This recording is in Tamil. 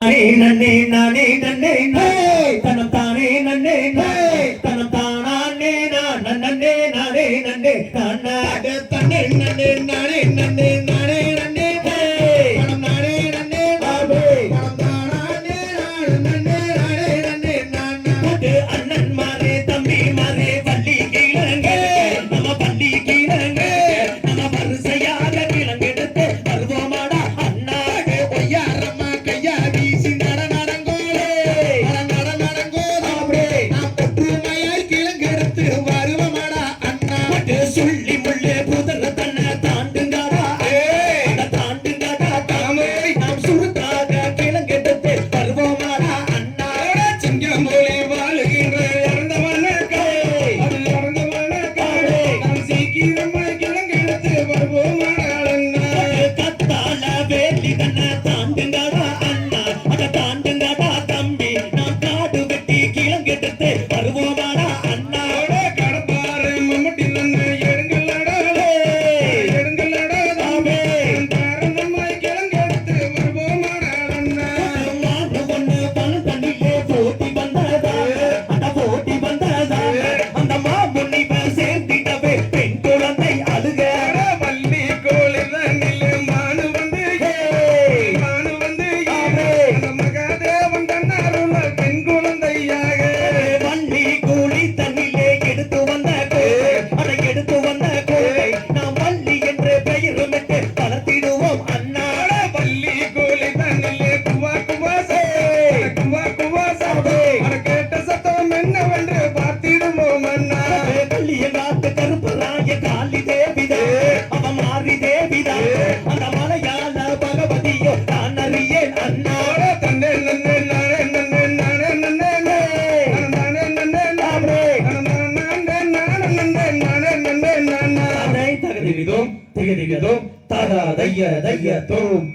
நன்னே நானே நன்னே தனத்தானே நன்னே தனத்தானே நான் நன்னே நானே நன்னே கண்ணாக தன்னை என்னவென்று பார்த்திடுமோ மன்னா வெள்ளிய காத்து கருப்பு ராய காளி தேவிதா. அவ மாறி தேவிதா. அந்த மலையாள பகவதியோ நான் அறிய அண்ணா. தன்னே நன்னே நானே நன்னே நானே நன்னே நானே நன்னே நானே. நானே நன்னே நானே நன்னே நானே. தகதிகிதோ தகதிகிதோ தகா தைய தைய தோம்